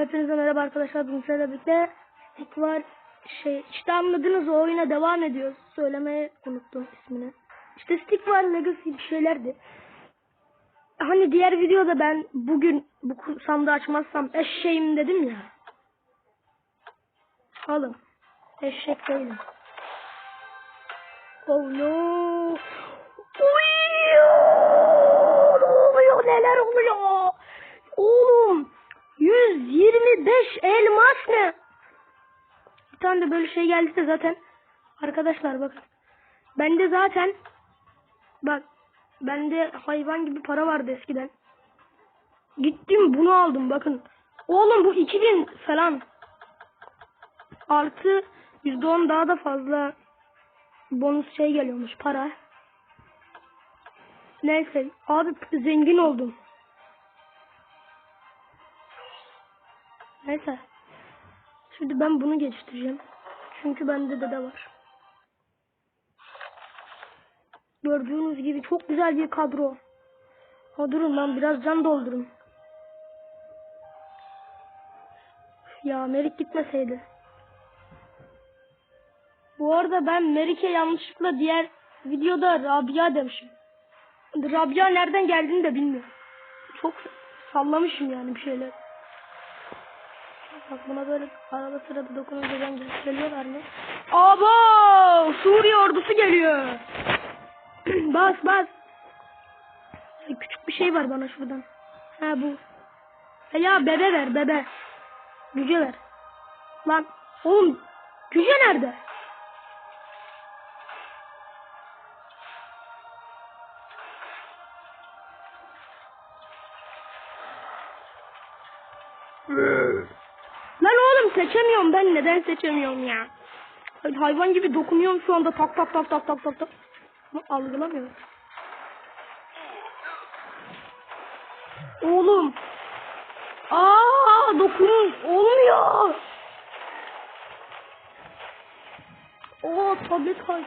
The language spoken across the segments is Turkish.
Hepinize merhaba arkadaşlar. Bugün sizlerle birlikte var. Şey, işte anladınız o oyuna devam ediyoruz. Söylemeyi unuttum ismini. İşte stick var legacy bir şeylerdi. Hani diğer videoda ben bugün bu sandığı açmazsam eşeğim dedim ya. Alın. Eşek değilim. Oh no. Uyuyor. Ne oluyor? Neler oluyor? Oğlum 125 elmas ne? Bir tane de böyle şey geldiyse zaten arkadaşlar bakın. Bende zaten bak bende hayvan gibi para vardı eskiden. Gittim bunu aldım bakın. Oğlum bu 2000 falan. Artı %10 daha da fazla bonus şey geliyormuş para. Neyse abi zengin oldum. Neyse. Şimdi ben bunu geliştireceğim. Çünkü bende de de var. Gördüğünüz gibi çok güzel bir kadro. Ha durun lan biraz can doldurun. Ya Merik gitmeseydi. Bu arada ben Merik'e yanlışlıkla diğer videoda Rabia demişim. Rabia nereden geldiğini de bilmiyorum. Çok sallamışım yani bir şeyler. Bak buna böyle arada sırada dokununca ben geliyorlar mı? Abo! Suriye ordusu geliyor. bas bas. Ay, Küçük bir şey var bana şuradan. Ha bu. Ha, ya bebe ver bebe. Güce ver. Lan oğlum güce nerede? Oğlum seçemiyorum ben neden seçemiyorum ya? Ay, Hayvan gibi dokunuyorum şu anda tak tak tak tak tak tak tak. Algılamıyorum. Oğlum. Aa dokun olmuyor. Oo tablet kay.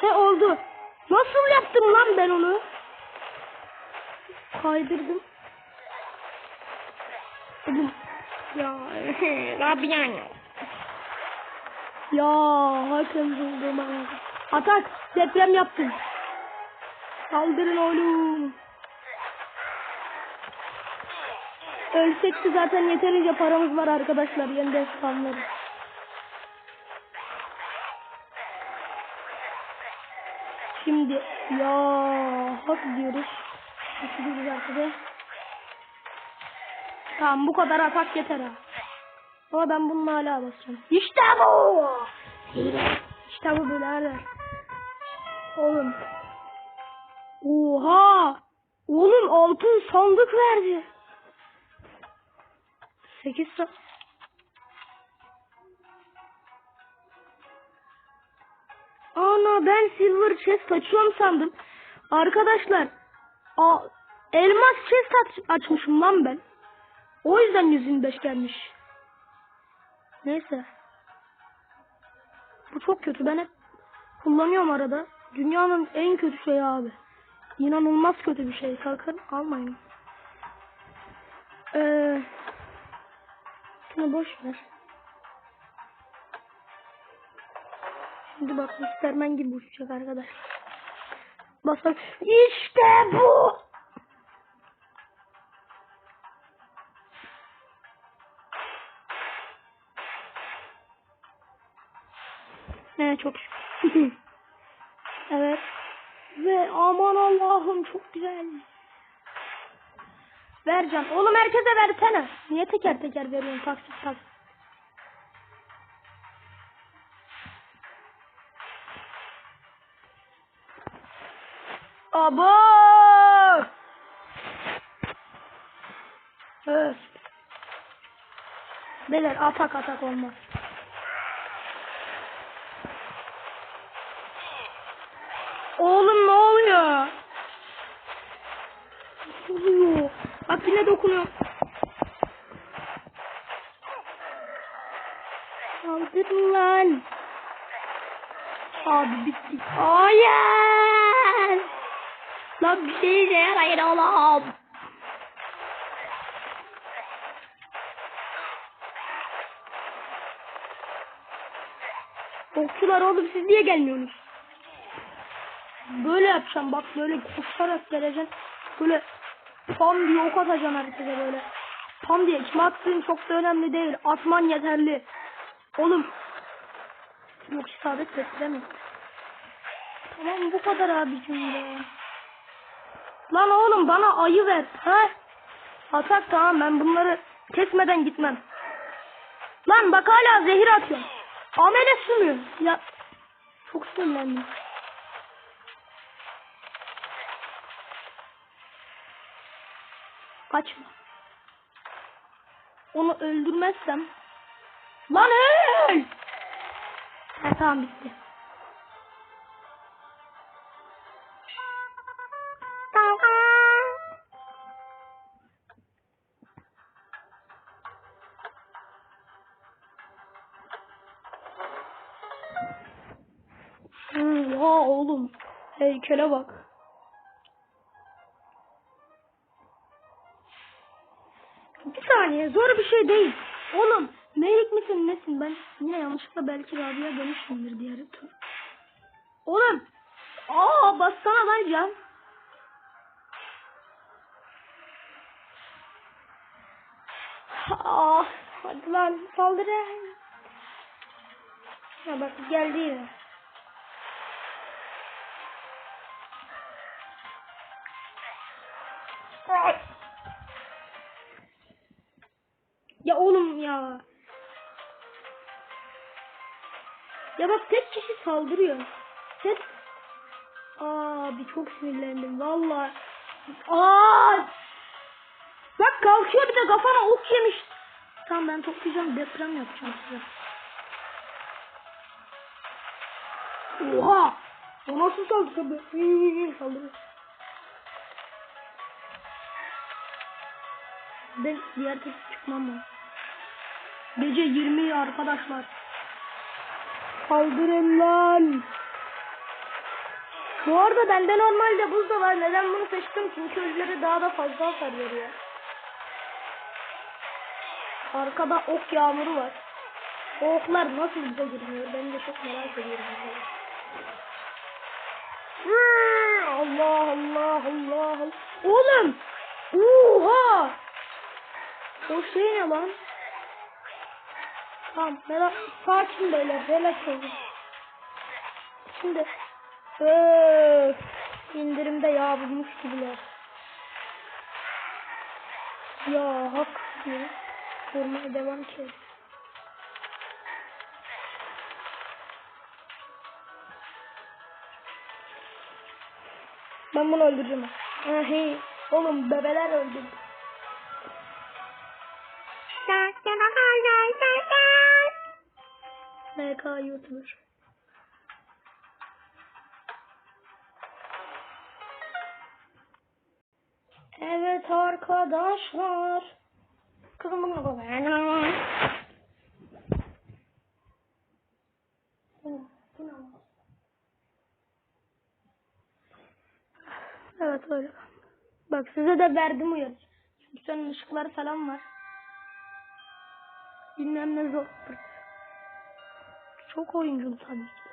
He oldu. Nasıl yaptım lan ben onu? Kaydırdım. Oğlum. Ya Rabia ya. Ya hakem buldum. Atak deprem yaptım. Saldırın oğlum. Ölsek de zaten yeterince paramız var arkadaşlar yeniden spamları. Şimdi ya hak diyoruz. Gidiyoruz arkadaşlar. Tamam bu kadar atak yeter ha. Ama ben bununla hala basacağım. İşte bu. İşte bu birader. Oğlum. Oha. Oğlum altın sandık verdi. 8 sa Ana ben silver chest açıyorum sandım. Arkadaşlar. A elmas chest aç açmışım lan ben. O yüzden 125 gelmiş. Neyse. Bu çok kötü. Ben hep kullanıyorum arada. Dünyanın en kötü şeyi abi. İnanılmaz kötü bir şey. Sakın almayın. Ee, şunu boş ver. Şimdi bak Superman gibi uçacak arkadaşlar. Basalım. İşte bu. Ne çok şükür. evet. Ve aman Allah'ım çok güzel. Ver can. Oğlum herkese versene. Niye teker teker veriyorsun taksit taksit? Abo! Evet. Beyler atak atak olmaz. Oğlum ne oluyor? Oluyor? Bak yine dokunuyor. Kaldır lan. Abi bitti. Hayır. Lan bir şey ne? Hayır oğlum. Okçular oğlum siz niye gelmiyorsunuz? Böyle yapacağım bak böyle koşarak geleceksin. Böyle pam diye ok atacaksın herkese böyle. Pam diye kime attığın çok da önemli değil. Atman yeterli. Oğlum. Yok isabet beklemiyorum. Tamam bu kadar abicim be. Lan oğlum bana ayı ver. Ha? Atak tamam ben bunları kesmeden gitmem. Lan bak hala zehir atıyor. Amele sümüyor. Ya çok sinirlendim. Kaçma. Onu öldürmezsem. Lan öl! Ha, tamam bitti. Hmm, ya oğlum. Heykele bak. Saniye zor bir şey değil. Oğlum meyik misin nesin ben yine yanlışlıkla belki Rabia dönüşümdür diğer tur. Oğlum. Aa bassana lan can. Ah hadi lan saldırı. Ha bak geldi yine. Ya. Ya bak tek kişi saldırıyor. Tek. Abi çok sinirlendim valla. Aa! Bak kalkıyor bir de kafana ok yemiş. Tamam ben toplayacağım deprem yapacağım size. Oha! O nasıl saldırı? Saldırı. Ben diğer tek çıkmam lazım. Gece 20 arkadaşlar. Kaldırın lan. Bu arada bende normalde buz da var. Neden bunu seçtim? Çünkü özleri daha da fazla hasar veriyor. Arkada ok yağmuru var. O oklar nasıl bize girmiyor? Ben de çok merak ediyorum. Hmm, Allah Allah Allah. Oğlum! Oha! O şey ne lan? Tamam, merak, sakin beyler, relax olun. Şimdi, öf, indirimde yağ bulmuş gibiler. Ya hak ya. Vurmaya devam ki. Ben bunu öldüreceğim. Ha, hey, oğlum bebeler öldürdü. MK YouTuber. Evet arkadaşlar. Kızım bunu koyalım. Evet öyle. Bak size de verdim uyarı. Çünkü senin ışıkları falan var. Bilmem ne zor. Çok oyunculu tabii ki.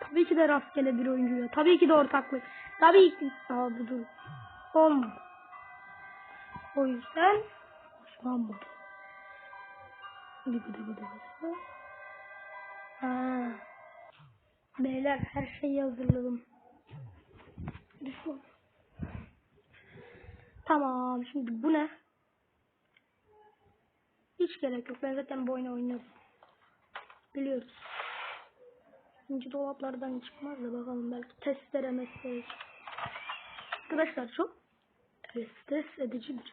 Tabii ki de rastgele bir oyuncu ya. Tabii ki de ortaklık. Tabii ki. Aa bu dur. Olmadı. O yüzden hoşlanmadı. Gıdı gıdı gıdı gıdı. Ha. Beyler her şeyi hazırladım. Düşün. Tamam şimdi bu ne? Hiç gerek yok. Ben zaten bu oyunu oynadım. Biliyoruz. İkinci dolaplardan çıkmaz da bakalım belki testere mesleği. Arkadaşlar çok evet, stres edici bir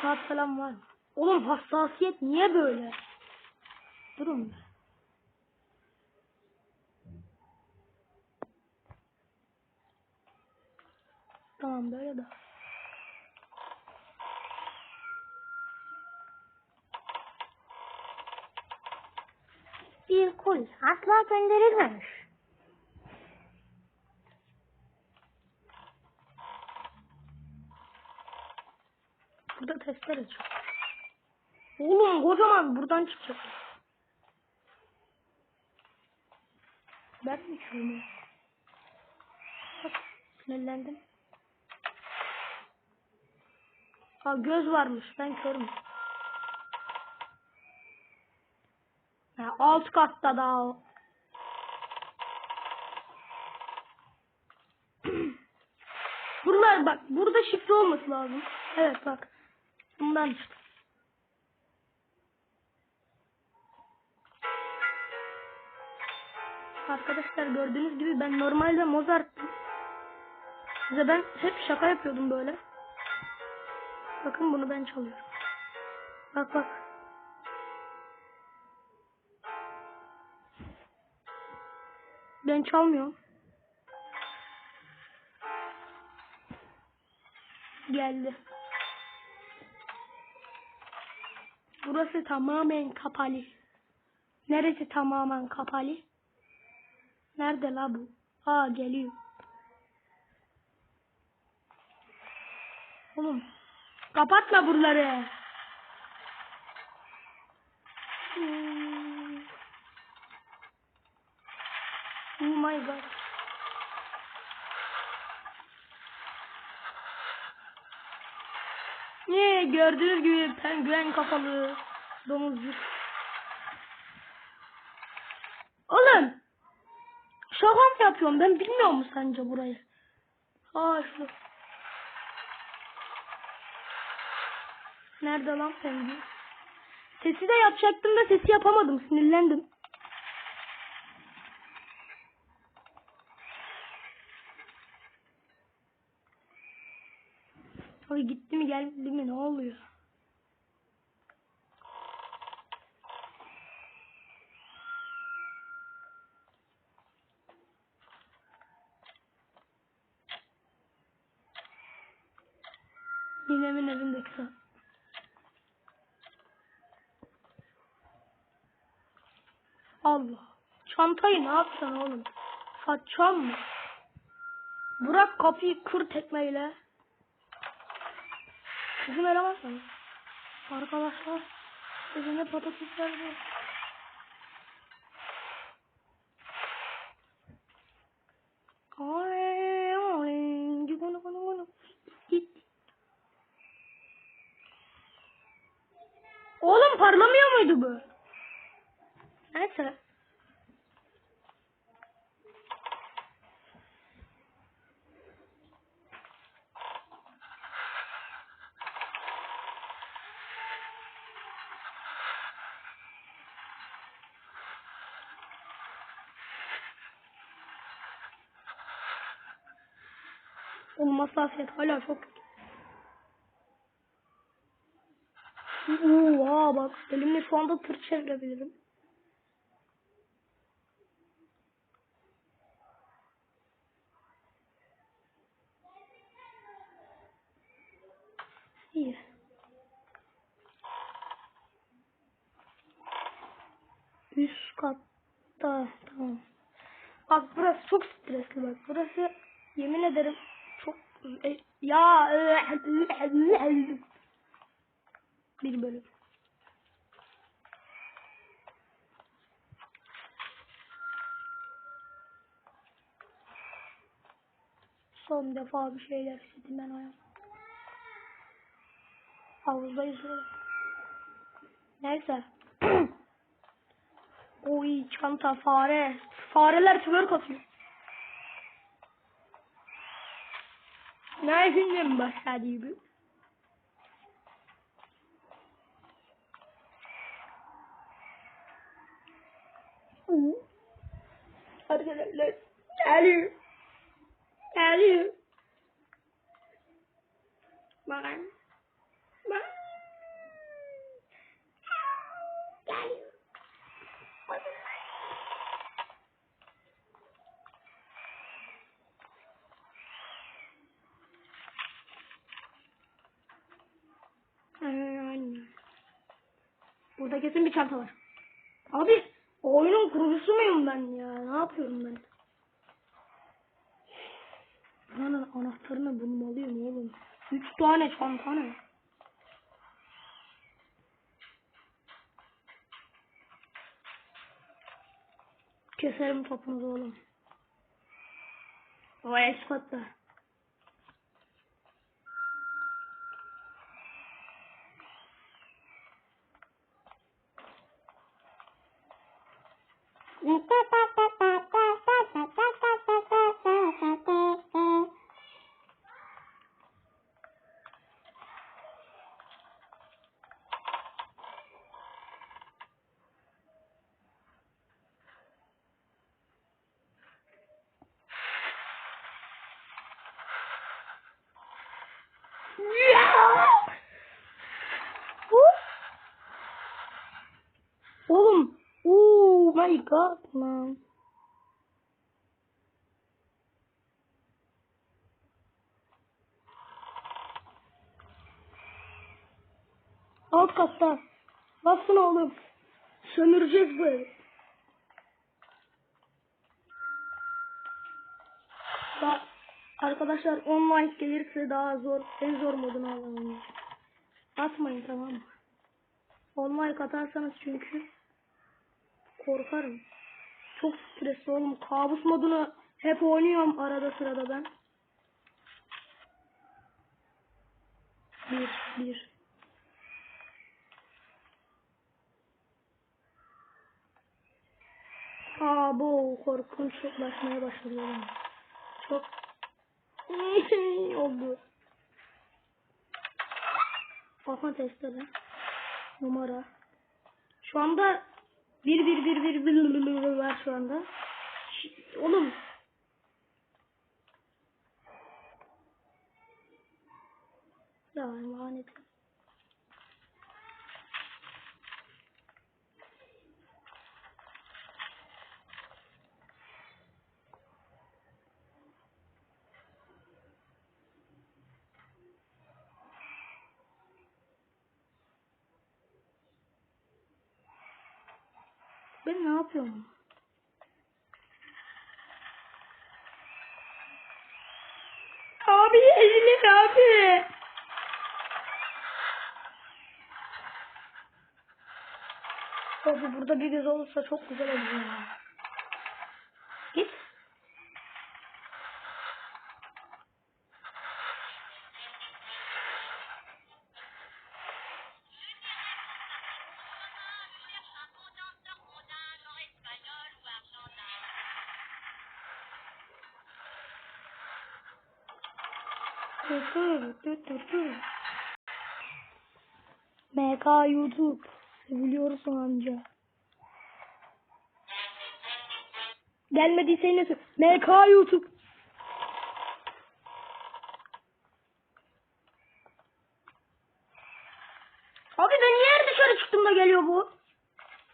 kağıt falan var? Oğlum hassasiyet niye böyle? Durun be. Tamam böyle de. Bir kul asla gönderilmemiş. Burada testere çık. Oğlum kocaman buradan çıkacak. Ben mi şunu? Bak sinirlendim. Ha göz varmış ben körüm. Ha, alt katta daha o. Buralar bak burada şifre olması lazım. Evet bak. Bundan işte. Arkadaşlar gördüğünüz gibi ben normalde Mozart'tım. Size ben hep şaka yapıyordum böyle. Bakın bunu ben çalıyorum. Bak bak. Ben çalmıyorum. Geldi. Burası tamamen kapalı. Neresi tamamen kapalı? Nerede la bu? Aa geliyor. Oğlum kapatma buraları. Hmm. Oh my god. Ne gördüğünüz gibi penguen kafalı domuzcuk. Oğlum şaka mı yapıyorum ben bilmiyor mu sence burayı? Ha şu. Nerede lan penguen? Sesi de yapacaktım da sesi yapamadım sinirlendim. Abi gitti mi geldi mi ne oluyor? Ninemin evindeki saat. Allah. Çantayı ne yapsan oğlum? Satacağım mı? Bırak kapıyı kır tekmeyle. Eleman mı? Arkadaşlar. Bizimle patatesler var. Ay, ay, gugunu, gunu, gunu. Git. Oğlum parlamıyor muydu bu? Neyse. Oğlum hassasiyet hala çok. Oha bak elimle şu anda tır çevirebilirim. İyi. Üst katta tamam. Bak burası çok stresli bak. Burası yemin ederim ya bir bölüm. Son defa bir şeyler istedim ben hayatım. Havuzda yüzüyorum. Neyse. Oy çanta fare. Fareler twerk atıyor. Ne günden başladı bu? Arkadaşlar geliyor. Geliyor. Bakın. Bak. Geliyor. Aynen. Burada kesin bir çanta var. Abi oyunun kurucusu muyum ben ya? Ne yapıyorum ben? Buranın anahtarını bulmalıyım oğlum. Üç tane çanta ne? Keserim topunuzu oğlum. O espatta. My god man. Alt katta. Basın oğlum. Sömüreceğiz bu evi. Bak arkadaşlar 10 like gelirse daha zor en zor modunu alalım. Atmayın tamam mı? 10 like atarsanız çünkü korkarım. Çok stresli oğlum. Kabus modunu hep oynuyorum arada sırada ben. Bir, bir. Aa bu korkunçlaşmaya başladı oğlum. Çok oldu. Bakma testere. Numara. Şu anda bir bir bir bir bir bir bir var şu anda. Oğlum. Ya emanet. Ben ne yapıyorum? Abi ezilir abi. Abi burada bir göz olursa çok güzel olur. MK YouTube. Biliyorsun amca. Gelmediyse yine MK YouTube. Abi ben niye dışarı çıktım da geliyor bu?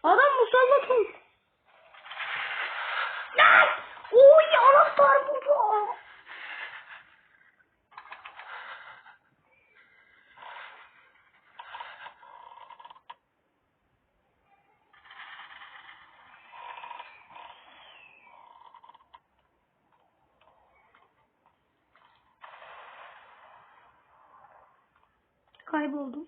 Adam musallat oldu. Lan! Oy anahtar buldu. Kayboldum.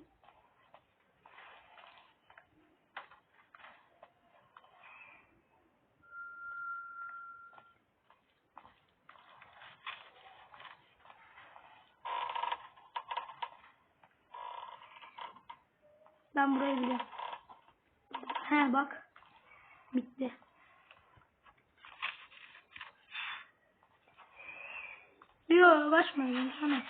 Ben burayı biliyorum. He bak. Bitti. Yo başmayın sana.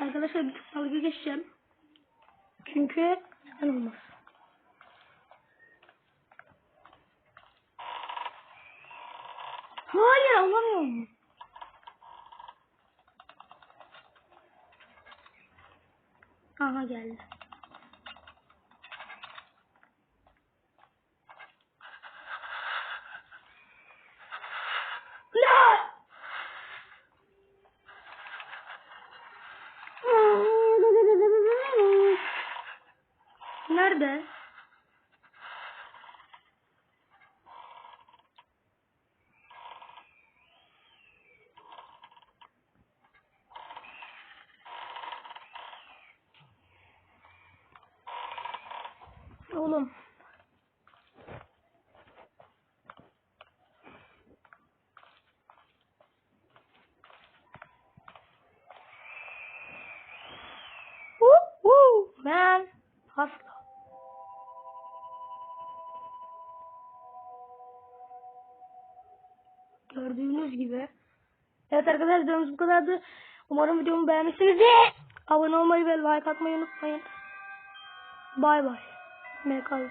Arkadaşlar bir tık dalga geçeceğim. Çünkü neden olmaz. Hayır alamıyorum. Aha geldi. La! Nerede? Oğlum. Man. Asla. Gördüğünüz gibi. Evet arkadaşlar videomuz bu kadardı. Umarım videomu beğenmişsinizdir. Abone olmayı ve like atmayı unutmayın. Bay bay. میں کل